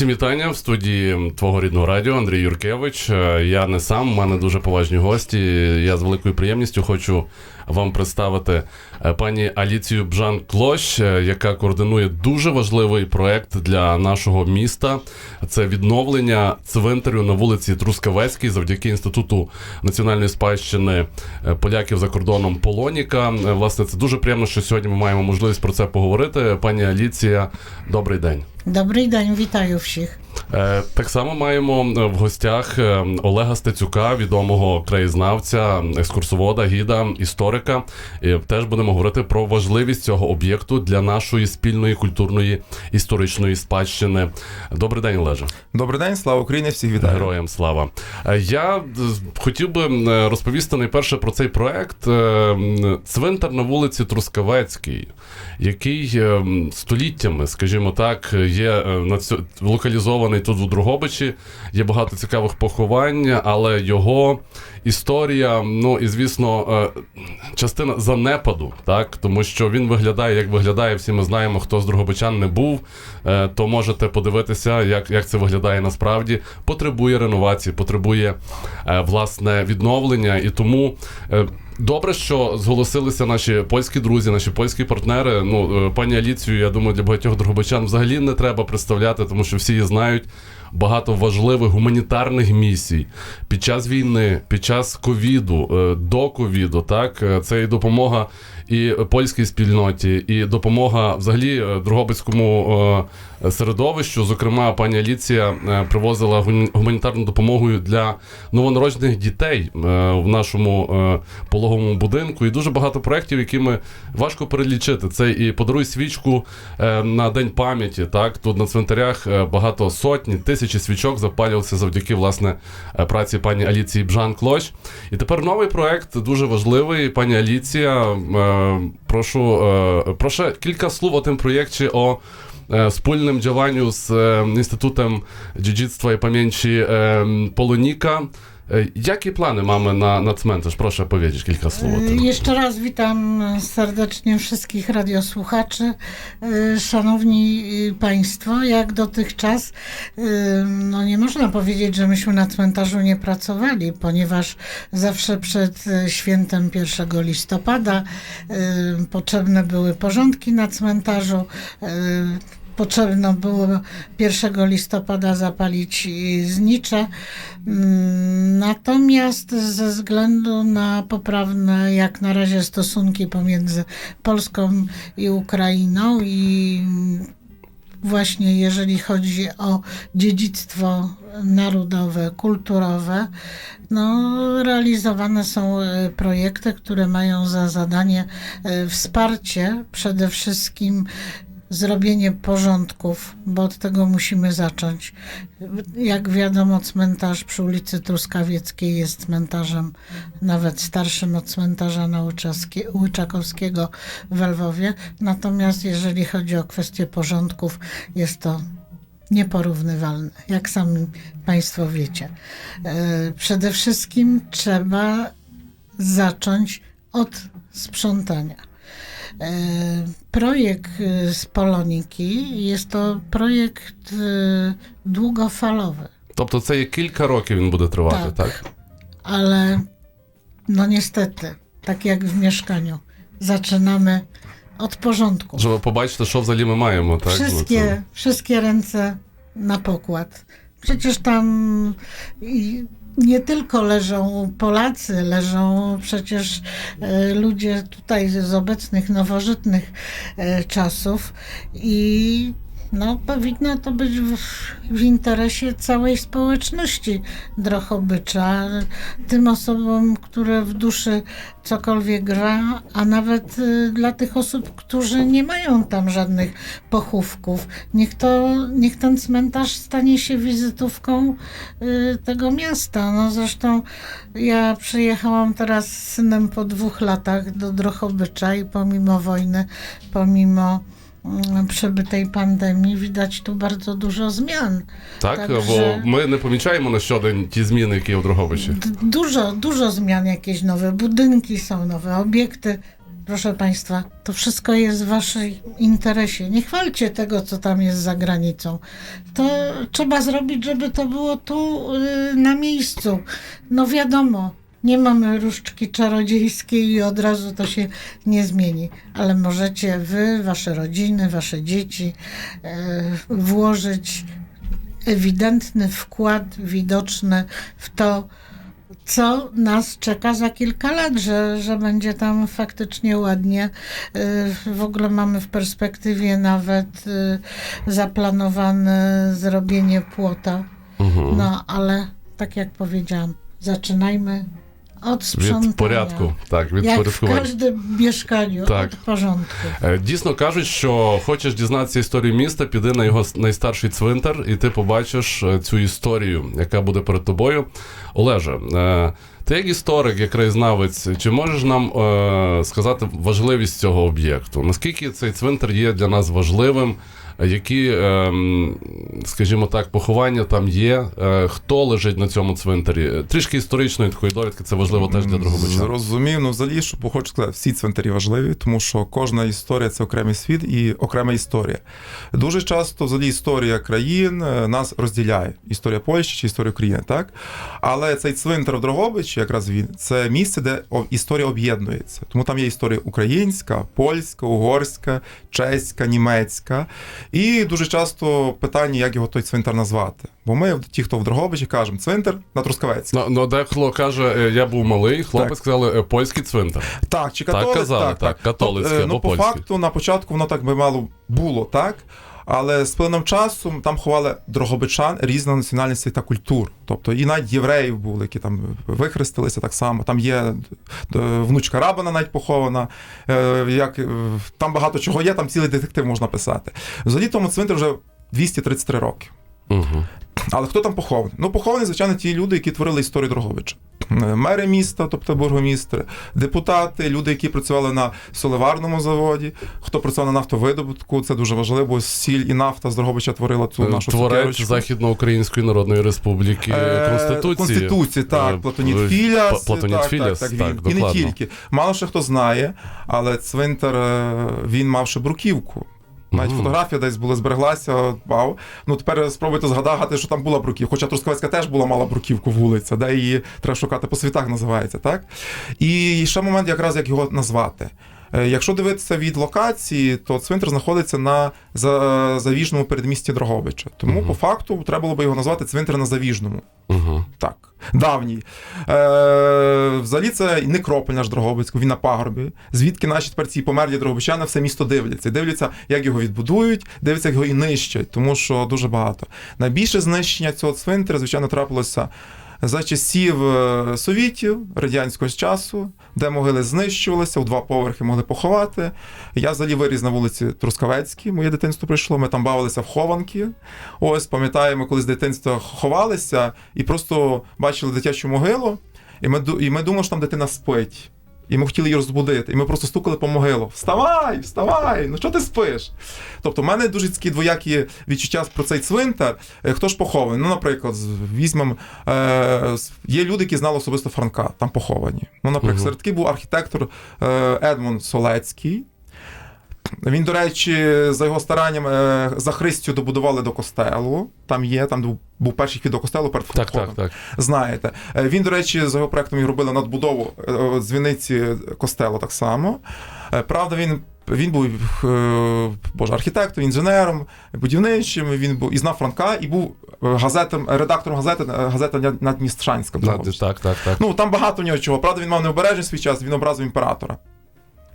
Всім вітання в студії твого рідного радіо Андрій Юркевич. Е, Я не сам, у мене дуже поважні гості. Я з великою приємністю хочу вам представити е, пані Аліцію Бжан Клощ, е, яка координує дуже важливий проект для нашого міста. Це відновлення цвинтарю на вулиці Трускавецькій завдяки інституту національної спадщини поляків за кордоном Полоніка. Власне, це дуже приємно, що сьогодні ми маємо можливість про це поговорити. Пані Аліція, добрий день. Добрий день, вітаю всіх. Е, Так само маємо е, в гостях е, Олега Стецюка, відомого краєзнавця, екскурсовода, гіда, історика. І теж будемо говорити про важливість цього об'єкту для нашої спільної культурної історичної спадщини. Добрий день, Олеже. Добрий день, слава Україні, всіх вітаю. Героям слава. Я хотів би розповісти найперше про цей проект цвинтар на вулиці Трускавецькій, який століттями, скажімо так, є е, локалізований тут у Дрогобичі. Є багато цікавих поховань, але його історія, ну і звісно, е, частина занепаду, так тому що він виглядає, як виглядає. Всі ми знаємо, хто з Дрогобичан не був, е, то можете подивитися, як, як це виглядає насправді. Потребує реновації, потребує е, власне відновлення, і тому. Добре, що зголосилися наші польські друзі, наші польські партнери. Ну, е, пані Аліцію, я думаю, для багатьох дрогобичан взагалі не треба представляти, тому що всі її знають. Багато важливих гуманітарних місій під час війни, під час ковіду, е, до ковіду, так е, це і допомога і польській спільноті, і допомога взагалі е, Дрогобицькому е, середовищу. Зокрема, пані Аліція е, привозила гуманітарну допомогу для новонароджених дітей в нашому пологовому будинку. І дуже багато проєктів, які ми важко перелічити. Це і подаруй свічку на день пам'яті. Так тут на цвинтарях багато сотні, тисячі свічок запалювалися завдяки власне праці пані Аліції Бжан Клощ. І тепер новий проект дуже важливий. Пані Аліція, proszę, e, proszę kilka słów o tym projekcie, o e, wspólnym działaniu z e, Instytutem Dziedzictwa i Pamięci Polonika. Jakie plany mamy na, na cmentarz? Proszę powiedzieć kilka słów o tym. Jeszcze raz witam serdecznie wszystkich radiosłuchaczy. Szanowni Państwo, jak dotychczas nie można powiedzieć, że myśmy na cmentarzu nie pracowali, ponieważ zawsze przed y, świętem 1 listopada y, potrzebne były porządki na cmentarzu. y, Potrzebno było 1 listopada zapalić znicze. Mm, Natomiast ze względu na poprawne jak na razie stosunki pomiędzy Polską i Ukrainą i właśnie jeżeli chodzi o dziedzictwo narodowe, kulturowe, no, realizowane są e, projekty, które mają za zadanie e, wsparcie przede wszystkim zrobienie porządków, bo od tego musimy zacząć. Jak wiadomo, cmentarz przy ulicy Truskawieckiej jest cmentarzem nawet starszym od cmentarza na Łyczakowskiego w Lwowie. Natomiast jeżeli chodzi o kwestię porządków, jest to nieporównywalne, jak sami Państwo wiecie. E, Przede wszystkim trzeba zacząć od sprzątania. E, Projekt e, z Poloniki jest to projekt e, długofalowy, Тобто це є кілька років він буде тривати, Так. так? ale no niestety, tak jak w mieszkaniu, zaczynamy od porządku. Щоб побачити, що взагалі ми маємо, так? Ну, Wszystkie, це- wszystkie ręce na pokład. Przecież tam i nie tylko leżą Polacy, leżą przecież e, ludzie tutaj z obecnych nowożytnych e, czasów i no, powinno to być w, w interesie całej społeczności Drochobycza, tym osobom, które w duszy cokolwiek gra, a nawet y, dla tych osób, którzy nie mają tam żadnych pochówków. Niech, to, niech ten cmentarz stanie się wizytówką y, tego miasta. No zresztą ja przyjechałam teraz z synem po dwóch latach do Drochobycza i pomimo wojny, pomimo Mm, przebytej pandemii widać tu bardzo dużo zmian. Tak, no Także... bo my nie pomieńczajmy na no środek te zmiany, jakie odrochowe się. Dużo, dużo zmian, jakieś nowe budynki są, nowe obiekty. Proszę Państwa, to wszystko jest w Waszym interesie. Nie chwalcie tego, co tam jest za granicą. To trzeba zrobić, żeby to było tu y, na miejscu. No wiadomo, nie mamy różdżki czarodziejskiej i od razu to się nie zmieni, ale możecie wy, wasze rodziny, wasze dzieci e, włożyć ewidentny wkład widoczny w to, co nas czeka za kilka lat, że, że będzie tam faktycznie ładnie. E, w ogóle mamy w perspektywie nawet e, zaplanowane zrobienie płota. Mhm. No, ale tak jak powiedziałam, zaczynajmy Від порядку, так, від w порядкування. każdym mieszkaniu, Tak. od porządku. Е, Дійсно кажуть, що хочеш дізнатися історію міста, піди на його найстарший цвинтар, і ти побачиш е, цю історію, яка буде перед тобою. Олеже, е, ти як історик, як краєзнавець, чи можеш нам е, сказати важливість цього об'єкту? Наскільки цей цвинтар є для нас важливим? Які, е, скажімо так, поховання там є? Е, Хто лежить на цьому цвинтарі? Трішки історичної такої довідки, це важливо теж для Дрогобича. Зрозумів, ну взагалі, що хочу сказати, всі цвинтарі важливі, тому що кожна історія це окремий світ і окрема історія. Дуже часто взагалі історія країн е, нас розділяє. Історія Польщі чи історія України, так? Але цей цвинтар в Дрогобичі, якраз він, це місце, де історія об'єднується. Тому там є історія українська, польська, угорська, чеська, німецька. І дуже часто питання, як його той цвинтар назвати. Бо ми, ті, хто в Дрогобичі, кажемо цвинтар на Трускавець. Ну, ну дехто каже, е, я був малий, хлопець Так. сказали е, польський цвинтар. Так, чи Так казали, так, католицьке так. католицький. Ну, по польський. факту, на початку воно так би мало було, так? Але з плином часу там ховали дрогобичан різних національності та культур. Тобто і навіть євреїв були, які там вихрестилися так само. Там є е, внучка Рабана навіть похована. Е, Як, е, там багато чого є, там цілий детектив можна писати. Взагалі тому цвинтар вже 233 роки. Угу. Але хто там похований? Ну, поховані, звичайно, ті люди, які творили історію Дрогобича. Е, Мери міста, тобто бургомістри, депутати, люди, які працювали на соливарному заводі, хто працював на нафтовидобутку, це дуже важливо, сіль і нафта з Дрогобича творила цю нашу Е, Творець. Західноукраїнської Народної Республіки Е, Конституції. Конституції, так, Платоніт Філяс. Платоніт так, Філяс, так, так, так, він. І не тільки. Мало що хто знає, але цвинтар він мав ще бруківку. Навіть фотографія десь була збереглася, вау. Ну тепер спробуйте згадати, що там була бруківка. Хоча Трускавецька теж була мала бруківку вулиця, де її треба шукати по світах, називається, так? І ще момент, якраз як його назвати. Е, Якщо дивитися від локації, то цвинтар знаходиться на за- завіжному передмісті Дрогобича. Тому Мгм. по факту треба було би його назвати цвинтар на завіжному. Угу. Так, давній. Е, взагалі це некрополь наш Дрогобицький, він на пагорбі. Звідки наші тепер ці померлі дрогобичани все місто дивляться. І Дивляться, як його відбудують, дивляться, як його і нищать, тому що дуже багато. Найбільше знищення цього цвинтаря, звичайно, трапилося. За часів е, совітів радянського часу, де могили знищувалися, у два поверхи могли поховати. Я взагалі виріс на вулиці Трускавецькій, моє дитинство прийшло. Ми там бавилися в хованки. Ось пам'ятаємо, коли з дитинства ховалися і просто бачили дитячу могилу, і ми, і ми думали, що там дитина спить. І ми хотіли її розбудити. І ми просто стукали по могилу. Вставай, вставай! Ну що ти спиш? Тобто, в мене дуже такі двоякі відчуття про цей цвинтар. Е, Хто ж похований? Ну, наприклад, візьмемо. Е, є люди, які знали особисто Франка, там поховані. Ну, наприклад, серед таких був архітектор е, Едмон Солецький. Він, до речі, за його старанням е, за Христю добудували до костелу. Там є, там був- перший хід до костелу перед Так, так, так. Знаєте. Е, Він, до речі, за його проектом робили надбудову е, дзвіниці костелу так само. Правда, він. Він був боже, архітектором, інженером, будівничим. Він був і знав Франка, і був газетом, редактором газети газета Надмістршанська. Да, Так, так, так. Ну там багато в нього чого. Правда, він мав необережний свій час, він образив імператора.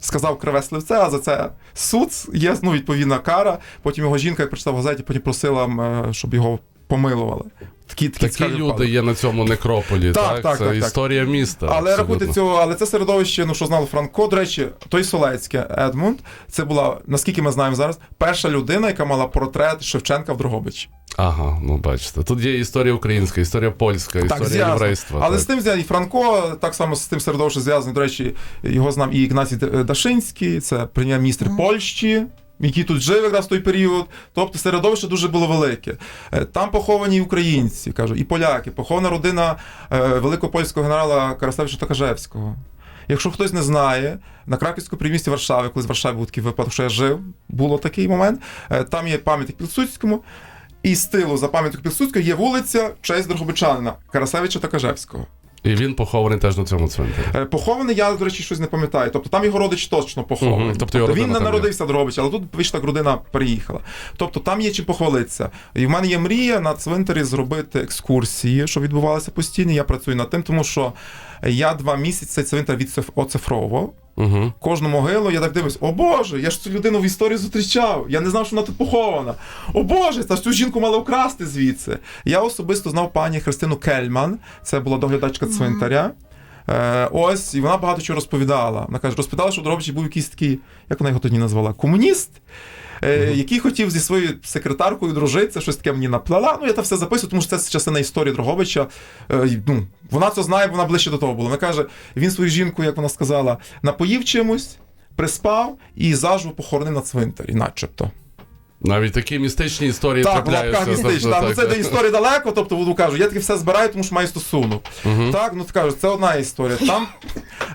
Сказав криве сливце, а за це суд є ну, відповідна кара. Потім його жінка, як прочитав в газеті, потім просила, е, щоб його помилували. Такі, такі, Такі люди випадки. є на цьому некрополі. Так, Так, так, Це так, так. історія міста. Але рахуйте цього, але це середовище, ну що знало Франко. До речі, той Солецьке Едмунд, це була, наскільки ми знаємо зараз, перша людина, яка мала портрет Шевченка в Дрогобичі. Ага, ну бачите. Тут є історія українська, історія польська, історія зв'язано. єврейства. Але так. з тим зв'язаний і Франко, так само з тим середовищем зв'язаний. До речі, його знав і Ігнатій Д- Дашинський, це прем'єр-міністр Мгм. Польщі. Який тут жив якраз в той період, тобто середовище дуже було велике. Е, Там поховані і українці, кажу, і поляки, похована родина е, великого польського генерала Карасевича Токажевського. Якщо хтось не знає, на Краківському примісті Варшави, коли з Варшави був такий випадок, що я жив, було такий момент. е, Там є пам'ятник Пілсудському, і з тилу за пам'ятник Пілсудського є вулиця в честь Дрогобичанина Карасевича та Кажевського. І він похований теж на цьому цвинтарі. Е, Похований, я, до речі, щось не пам'ятаю. Тобто там його родич точно похований. Мгм, тобто його він не народився в Дрогобичі, але тут вийшла так родина переїхала. Тобто там є чим похвалитися. І в мене є мрія на цвинтарі зробити екскурсії, що відбувалися постійно. Я працюю над тим, тому що я два місяці цей цвинтар відциф- оцифровував. Угу. Кожну могилу я так дивлюсь, о Боже, я ж цю людину в історії зустрічав. Я не знав, що вона тут похована. О Боже, та ж цю жінку мали вкрасти звідси. Я особисто знав пані Христину Кельман, це була доглядачка цвинтаря. Е, ось, і вона багато чого розповідала. Вона каже, розповідала, що в Дрогобичі був якийсь такий, як вона його тоді назвала, комуніст. Е, Який хотів зі своєю секретаркою дружитися, щось таке мені наплела. Ну, я це все записую, тому що це частина історії Дрогобича. Е, ну, вона це знає, вона ближче до того була. Вона каже, він свою жінку, як вона сказала, напоїв чимось, приспав і заживо похоронив на цвинтарі, начебто. Навіть такі містичні історії Так, трапляються. тобто, Так, ну, це до історії далеко, тобто буду кажу, я таки все збираю, тому що маю стосунок. Мгм. Так, ну кажеш, це одна історія. Там,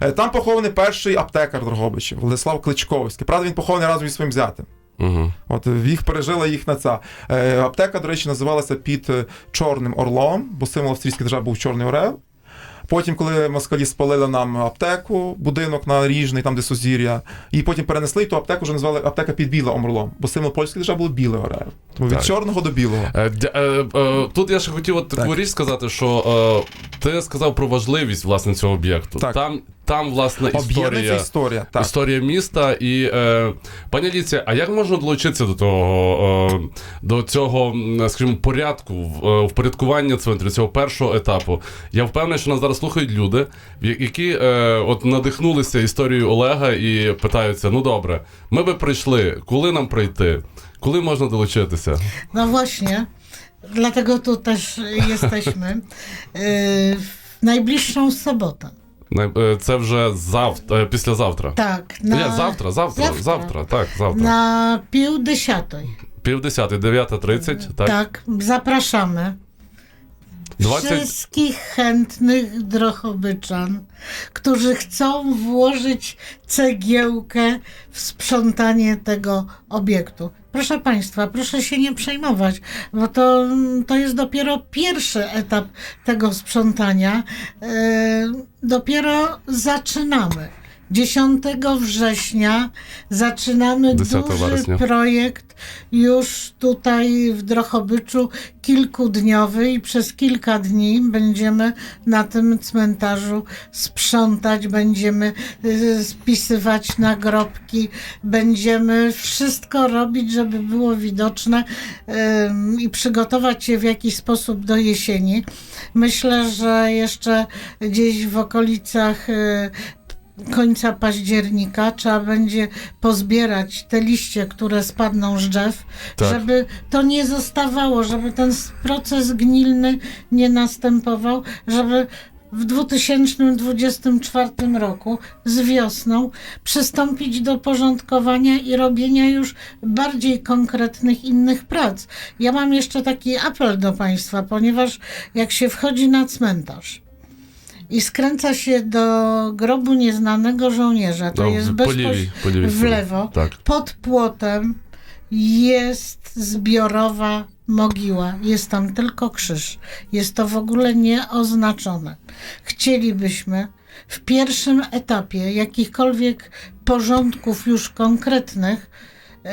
е, там похований перший аптекар Дрогобичів, Владислав Кличковський. Правда, він похований разом зі своїм зятем. Мгм. От їх пережила їхня ця. Е, аптека, до речі, називалася під е, Чорним Орлом, бо символ австрійської держави був Чорний Орел. Потім, коли москалі спалили нам аптеку, будинок на Ріжний, там де Сузір'я, і потім перенесли, і ту аптеку вже назвали аптека під Білим Орлом, бо символ польської держави було Білий Орел. Тому від Так. чорного до білого. Е, е, Тут я ще хотів от таку Так. річ сказати, що ти сказав про важливість власне цього об'єкту. Так. Там, там власне історія. історія. Так. Історія міста і е, пані Аліція, а як можна долучитися до того е, до цього, скажімо, порядку в- е, впорядкування центру, цього першого етапу? Я впевнений, що нас зараз слухають люди, які е, от надихнулися історією Олега і питаються: ну добре, ми би прийшли, коли нам прийти? Коли можна долучитися? No właśnie, dlatego tu też jesteśmy. Yy, W najbliższą sobotę. Най- е, Це вже завтра, післязавтра. Tak, Ні, na, завтра, завтра, завтра, Завтра. так, завтра. na pił десятої. Пів десятої, дев'ята тридцять, так? Tak, zapraszamy. 20... Wszystkich chętnych drochobyczan, którzy chcą włożyć cegiełkę w sprzątanie tego obiektu. Proszę Państwa, proszę się nie przejmować, bo to, to jest dopiero pierwszy etap tego sprzątania. E, dopiero zaczynamy. 10 września zaczynamy 10 duży projekt już tutaj w Drochobyczu kilkudniowy i przez kilka dni będziemy na tym cmentarzu sprzątać, będziemy y, spisywać nagrobki, będziemy wszystko robić, żeby było widoczne i przygotować się w jakiś sposób do jesieni. Myślę, że jeszcze gdzieś w okolicach y, końca października trzeba będzie pozbierać te liście, które spadną z drzew, Tak. żeby to nie zostawało, żeby ten proces gnilny nie następował, żeby w 2024 roku z wiosną przystąpić do porządkowania i robienia już bardziej konkretnych innych prac. Ja mam jeszcze taki apel do Państwa, ponieważ jak się wchodzi na cmentarz, i skręca się do grobu nieznanego żołnierza. To No, jest bezpośrednio w lewo. Tak. Pod płotem jest zbiorowa mogiła. Jest tam tylko krzyż. Jest to w ogóle nieoznaczone. Chcielibyśmy w pierwszym etapie jakichkolwiek porządków już konkretnych yy,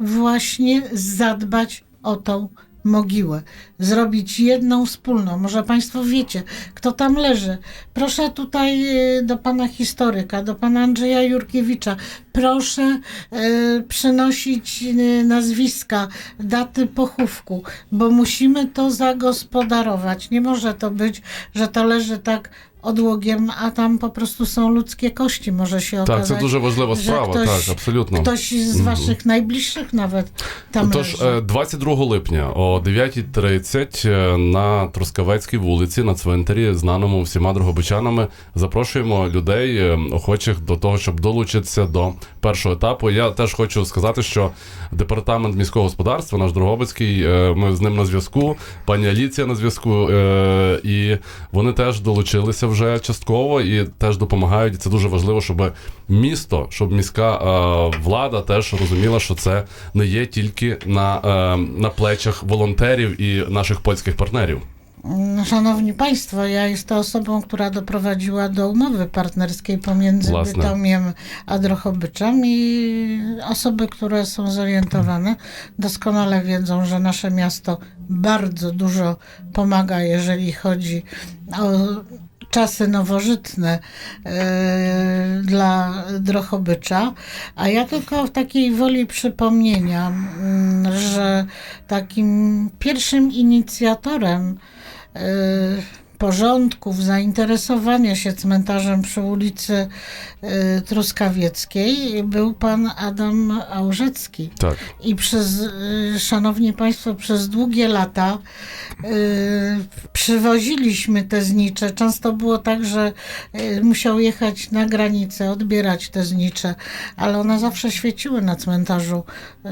właśnie zadbać o tą mogiłę. Zrobić jedną wspólną. Może Państwo wiecie, kto tam leży. Proszę tutaj y, do pana historyka, do pana Andrzeja Jurkiewicza. Proszę y, przynosić y, nazwiska, daty pochówku, bo musimy to zagospodarować. Nie może to być, że to leży tak odłogiem, a tam po prostu są ludzkie kości. Może się Так, okazać. це дуже важлива że справа, ktoś- так, абсолютно. Ktoś z waszych najbliższych nawet tam Тож, leży. е, 22 липня о 9.30 е, на Трускавецькій вулиці на цвинтарі, знаному всіма другобичанами, запрошуємо людей, е, охочих до того, щоб долучитися до першого етапу. Я теж хочу сказати, що департамент міського господарства, наш Другобицький, е, ми з ним на зв'язку, пані Аліція на зв'язку, е, і вони теж долучилися вже частково і теж допомагають. І це дуже важливо, щоб місто, щоб міська е, влада теж розуміла, що це не є тільки на, е, на плечах волонтерів і наших польських партнерів. Mm, Szanowni Państwo, ja jestem osobą, która doprowadziła do umowy partnerskiej pomiędzy Własne. Bytomiem a Drohobyczem i osoby, które są zorientowane, doskonale wiedzą, że nasze miasto bardzo dużo pomaga, jeżeli chodzi o czasy nowożytne e, dla Drohobycza, a ja tylko w takiej woli przypomnienia, mm, że takim pierwszym inicjatorem e, porządków, zainteresowania się cmentarzem przy ulicy e, Truskawieckiej był pan Adam Aurzecki. Так. I przez, y, szanowni państwo, przez długie lata y, przywoziliśmy te znicze. Często było tak, że y, musiał jechać na granicę, odbierać te znicze, ale one zawsze świeciły na cmentarzu y,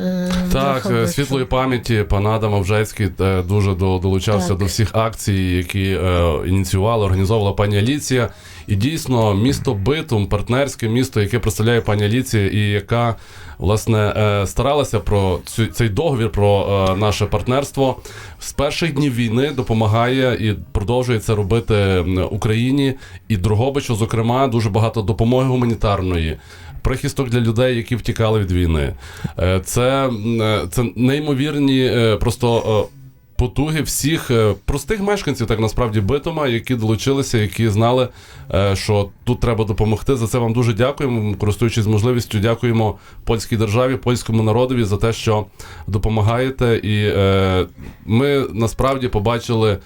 w Так, е, Drohobyczu. світлої пам'яті пан Адам Овжецький е, дуже до- долучався Так. до всіх акцій, які е, ініціювала, організовувала пані Аліція. І дійсно, місто Битум, партнерське місто, яке представляє пані Аліція, і яка власне е, старалася про цю, цей договір про е, наше партнерство з перших днів війни допомагає і продовжує це робити Україні і Дрогобичу, зокрема, дуже багато допомоги гуманітарної. Прихисток для людей, які втікали від війни. Е, Це, це неймовірні просто потуги всіх е, простих мешканців, так насправді битома, які долучилися, які знали, е, що тут треба допомогти. За це вам дуже дякуємо. Користуючись можливістю, дякуємо польській державі, польському народові за те, що допомагаєте. І е, ми насправді побачили.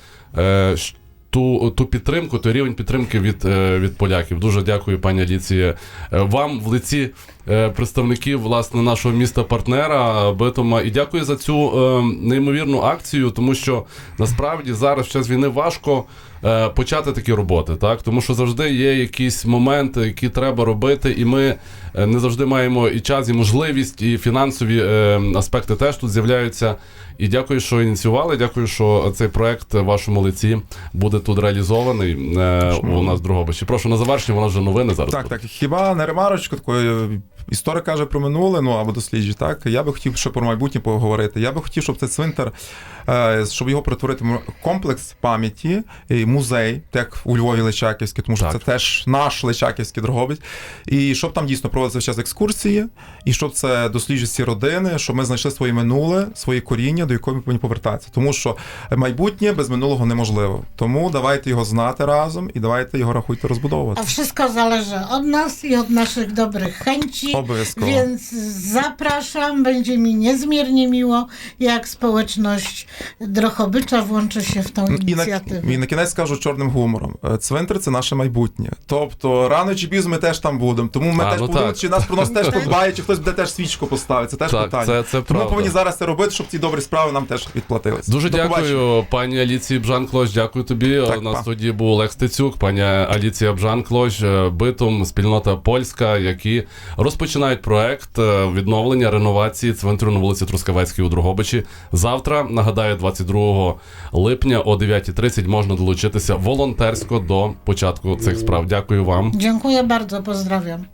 Ту, ту підтримку, той рівень підтримки від, від поляків. Дуже дякую, пані Аліція. Вам в лиці представників власне нашого міста партнера Битома. І дякую за цю е, неймовірну акцію, тому що насправді зараз в час війни важко е, почати такі роботи, так тому що завжди є якісь моменти, які треба робити, і ми е, не завжди маємо і час, і можливість, і фінансові е, аспекти теж тут з'являються. І дякую, що ініціювали. Дякую, що цей проект в вашому лиці буде тут реалізований е, у нас в Дрогобичі. Прошу на завершення, нас вже новини зараз. Так, будуть. так. Хіба не ремарочку такої історик каже про минуле, ну або досліджує, так? Я би хотів ще про майбутнє поговорити. Я би хотів, щоб цей цвинтар, е, щоб його перетворити в комплекс пам'яті, і музей, так у Львові Личаківський, тому що Так. це теж наш Личаківський Дрогобич. І щоб там дійсно проводилися час екскурсії, і щоб це досліджують ці родини, щоб ми знайшли своє минуле, своє коріння, до якого ми повинні повертатися. Тому що майбутнє без минулого неможливо. Тому давайте його знати разом і давайте його rachujcie rozbudować. A wszystko zależy od nas i od naszych dobrych chęci. Obowiązkowo. Więc zapraszam, będzie mi niezmiernie miło, jak społeczność Drohobycza włączy się w tą І на, inicjatywę. і на кінець скажу чорним гумором. Цвинтар це наше майбутнє. Тобто рано чи пізно ми теж там будемо. Тому ми А, теж ну будемо, так. чи нас про нас теж подбають, чи хтось буде теж свічку поставити. Це теж Так, питання. це- це Тому ми повинні зараз це робити, щоб ці добрі справи нам теж відплатилися. Дуже До дякую, побачення. пані Аліції Бжан-Клош. Дякую тобі. Так, У нас па. тоді був Олег Стецюк, пані Аліція Бжан-Клош, Битум, спільнота польська, які розпочинають проект е, відновлення реновації цвинтарю на вулиці Трускавецькій у Другобичі. Завтра, нагадаю, 22 липня о 9.30 можна долучитися волонтерсько до початку цих справ. Дякую вам. Дякую, bardzo, pozdrawiam.